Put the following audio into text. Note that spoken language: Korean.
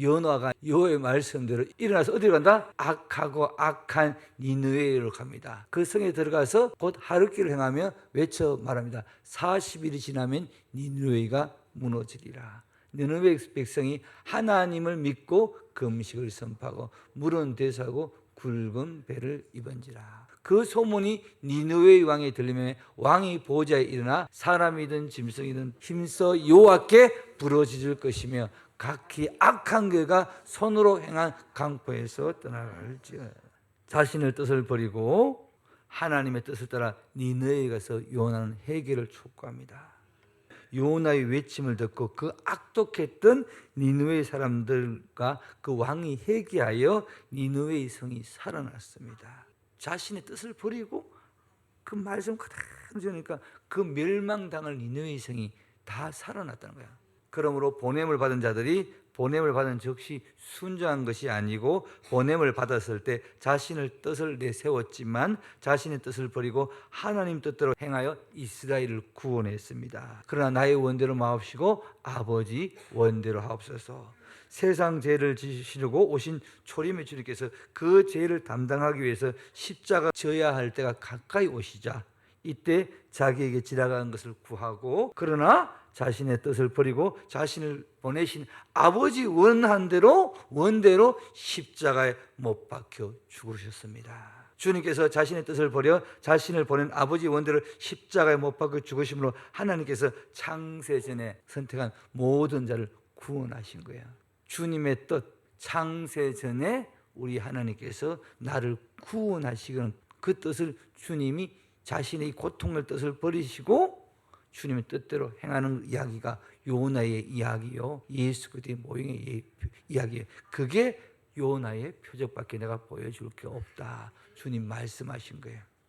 연화가 여호의 말씀대로 일어나서 어디로 간다? 악하고 악한 니느웨로 갑니다. 그 성에 들어가서 곧 하루길을 행하며 외쳐 말합니다. 40일이 지나면 니느웨가 무너지리라. 니느웨 백성이 하나님을 믿고 금식을 선포하고 물은 대사하고 굵은 배를 입은지라. 그 소문이 니느웨 왕에 들리면 왕이 보좌에 일어나 사람이든 짐승이든 힘써 여호와께 부러지질 것이며 각기 악한 그가 손으로 행한 강포에서 떠나갈지어 자신의 뜻을 버리고 하나님의 뜻을 따라 니느웨에 가서 요나는 해결을 촉구합니다. 요나의 외침을 듣고 그 악독했던 니느웨 사람들과 그 왕이 회개하여 니느웨의 성이 살아났습니다. 자신의 뜻을 버리고 그 말씀 그대로 전니까 그 멸망당할 니느웨의 성이 다 살아났다는 거야. 그러므로 보냄을 받은 자들이 보냄을 받은 즉시 순종한 것이 아니고 보냄을 받았을 때 자신의 뜻을 내세웠지만 자신의 뜻을 버리고 하나님 뜻대로 행하여 이스라엘을 구원했습니다. 그러나 나의 원대로 마옵시고 아버지 원대로 하옵소서. 세상 죄를 지시려고 오신 초림의 주님께서 그 죄를 담당하기 위해서 십자가 져야 할 때가 가까이 오시자 이때 자기에게 지나간 것을 구하고 그러나 자신의 뜻을 버리고 자신을 보내신 아버지 원한 대로 원대로 십자가에 못 박혀 죽으셨습니다. 주님께서 자신의 뜻을 버려 자신을 보낸 아버지 원대로 십자가에 못 박혀 죽으심으로 하나님께서 창세전에 선택한 모든 자를 구원하신 거예요. 주님의 뜻 창세전에 우리 하나님께서 나를 구원하시는 그 뜻을 주님이 자신의 고통의 뜻을 버리시고 주님의 뜻대로 행하는 이야기가 요나의 이야기요 예수 그리스도의 모형의 이야기예요. 그게 요나의 표적밖에 내가 보여줄 게 없다. 주님 말씀하신 거예요.